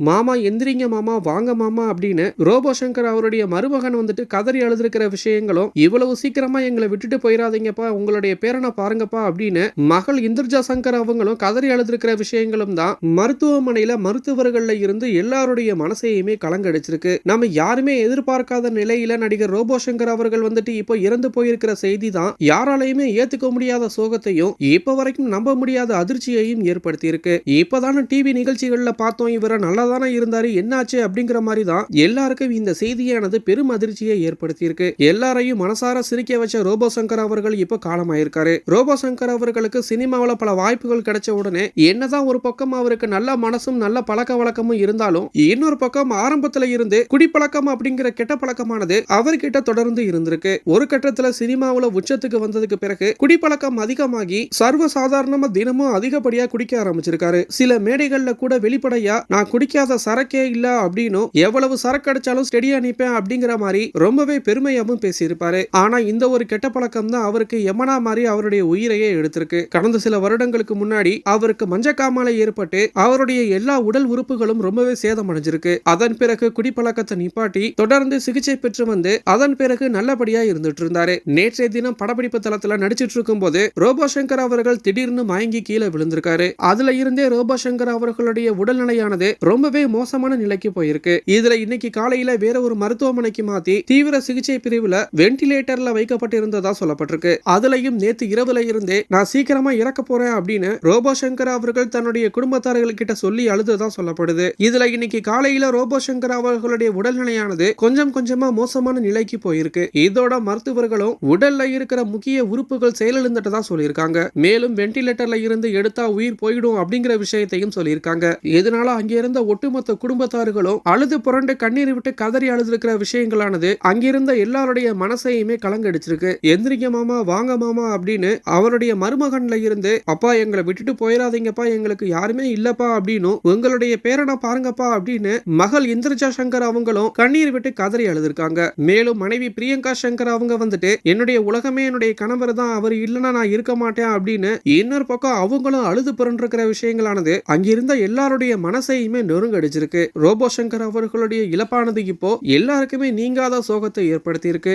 மாமா எந்திரிங்க மாமா வாங்க மாமா அப்படின்னு ரோபோ சங்கர் அவருடைய மருமகன் வந்துட்டு கதறி அழுதுருக்கிற விஷயங்களும் இவ்வளவு சீக்கிரமா எங்களை விட்டுட்டு போயிடாதீங்கப்பா உங்களுடைய பேரனை பாருங்கப்பா அப்படின்னு மகள் இந்திரஜா சங்கர் அவங்களும் கதறி அழுதுருக்கிற விஷயங்களும் தான் மருத்துவமனையில மருத்துவர்கள்ல இருந்து எல்லாருடைய மனசையுமே கலங்கடிச்சிருக்கு. நம்ம யாருமே எதிர்பார்க்காத நிலையில நடிகர் ரோபோ சங்கர் அவர்கள் வந்துட்டு இப்போ இறந்து போயிருக்கிற செய்தி தான் யாராலையுமே ஏத்துக்க முடியாத சோகத்தையும் இப்ப வரைக்கும் நம்ப முடியாத அதிர்ச்சியையும் ஏற்படுத்தி இருக்கு இப்பதான டிவி நிகழ்ச்சிகள்ல பார்த்தோம் இவரை நல்லா தானே இருந்தாரு என்னாச்சு அப்படிங்கிற மாதிரி தான் எல்லாருக்கும் இந்த செய்தியானது பெரும் அதிர்ச்சியை ஏற்படுத்தியிருக்கு. எல்லாரையும் மனசார சிரிக்க வச்ச ரோபோ சங்கர் அவர்கள் இப்ப காலமாயிருக்காரு. ரோபோ சங்கர் அவர்களுக்கு சினிமாவில் பல வாய்ப்புகள் கிடைச்ச உடனே என்னதான் ஒரு பக்கம் அவருக்கு நல்ல மனசும் நல்ல பழக்க வழக்கமும் இருந்தாலும் இன்னொரு பக்கம் ஆரம்பத்துல இருந்து குடிப்பழக்கம் அப்படிங்கிற கெட்ட பழக்கமானது அவர்கிட்ட தொடர்ந்து இருந்திருக்கு. ஒரு கட்டத்துல சினிமாவில் உச்சத்துக்கு வந்ததுக்கு பிறகு குடிப்பழக்கம் அதிகமாகி சர்வ சாதாரணமா தினமும் அதிகப்படியா குடிக்க ஆரம்பிச்சிருக்காரு. சில மேடைகள்ல கூட வெளிப்படையா நான் குடிக்க குடிக்காத சரக்கே இல்ல அப்படின்னும் எவ்வளவு சரக்கு அடிச்சாலும் ஸ்டெடியா நிப்பேன் அப்படிங்கிற மாதிரி ரொம்பவே பெருமையாவும் பேசியிருப்பாரு. ஆனா இந்த ஒரு கெட்ட பழக்கம் தான் அவருக்கு எமனா மாதிரி அவருடைய உயிரையே எடுத்திருக்கு. கடந்த சில வருடங்களுக்கு முன்னாடி அவருக்கு மஞ்சக்காமலை ஏற்பட்டு அவருடைய எல்லா உடல் உறுப்புகளும் ரொம்பவே சேதமடைஞ்சிருக்கு. அதன் பிறகு குடிப்பழக்கத்தை நிப்பாட்டி தொடர்ந்து சிகிச்சை பெற்று வந்து அதன் பிறகு நல்லபடியா இருந்துட்டு இருந்தாரு. நேற்றைய தினம் படப்பிடிப்பு தளத்துல நடிச்சிட்டு இருக்கும் போது ரோபோ சங்கர் அவர்கள் திடீர்னு மயங்கி கீழே விழுந்திருக்காரு. அதுல இருந்தே ரோபோ சங்கர் அவர்களுடைய உடல்நிலையானது ரொம்ப ரொம்பவே மோசமான நிலைக்கு போயிருக்கு. இதுல இன்னைக்கு காலையில வேற ஒரு மருத்துவமனைக்கு மாத்தி தீவிர சிகிச்சை பிரிவுல வென்டிலேட்டர்ல வைக்கப்பட்டிருந்ததா சொல்லப்பட்டிருக்கு. அதுலயும் நேத்து இரவுல இருந்தே நான் சீக்கிரமா இறக்க போறேன் அப்படின்னு ரோபோ சங்கர் அவர்கள் தன்னுடைய குடும்பத்தார்கள் கிட்ட சொல்லி அழுததா சொல்லப்படுது. இதுல இன்னைக்கு காலையில ரோபோ சங்கர் அவர்களுடைய உடல்நிலையானது கொஞ்சம் கொஞ்சமா மோசமான நிலைக்கு போயிருக்கு. இதோட மருத்துவர்களும் உடல்ல இருக்கிற முக்கிய உறுப்புகள் செயலிழந்துட்டதா சொல்லியிருக்காங்க. மேலும் வென்டிலேட்டர்ல இருந்து எடுத்தா உயிர் போயிடும் அப்படிங்கிற விஷயத்தையும் சொல்லியிருக்காங்க. இதனால அங்க இருந்த ஒட்டுமொத்த குடும்பத்தார்களும் அழுது புரண்டு கண்ணீர் விட்டு கதறி அழுதுருக்கிற விஷயங்களானது அங்கிருந்த எல்லாருடைய மனசையுமே கலங்கடிச்சிருக்கு. எந்திரிக்க மாமா வாங்க மாமா அப்படின்னு அவருடைய மருமகன்ல இருந்து அப்பா எங்களை விட்டுட்டு போயிடாதீங்கப்பா எங்களுக்கு யாருமே இல்லப்பா அப்படின்னு உங்களுடைய பேரனை பாருங்கப்பா அப்படின்னு மகள் இந்திரஜா சங்கர் அவங்களும் கண்ணீர் விட்டு கதறி அழுதுருக்காங்க. மேலும் மனைவி பிரியங்கா சங்கர் அவங்க வந்துட்டு என்னுடைய உலகமே என்னுடைய கணவர் தான் அவர் இல்லைன்னா நான் இருக்க மாட்டேன் அப்படின்னு இன்னொரு பக்கம் அவங்களும் அழுது புரண்டிருக்கிற விஷயங்களானது அங்கிருந்த எல்லாருடைய மனசையுமே நொறுங்கடிச்சிருக்கு ரோபோ சங்கர் அவர்களுடைய இழப்பானது இப்போ எல்லாருக்குமே நீங்காத சோகத்தை ஏற்படுத்தி இருக்கு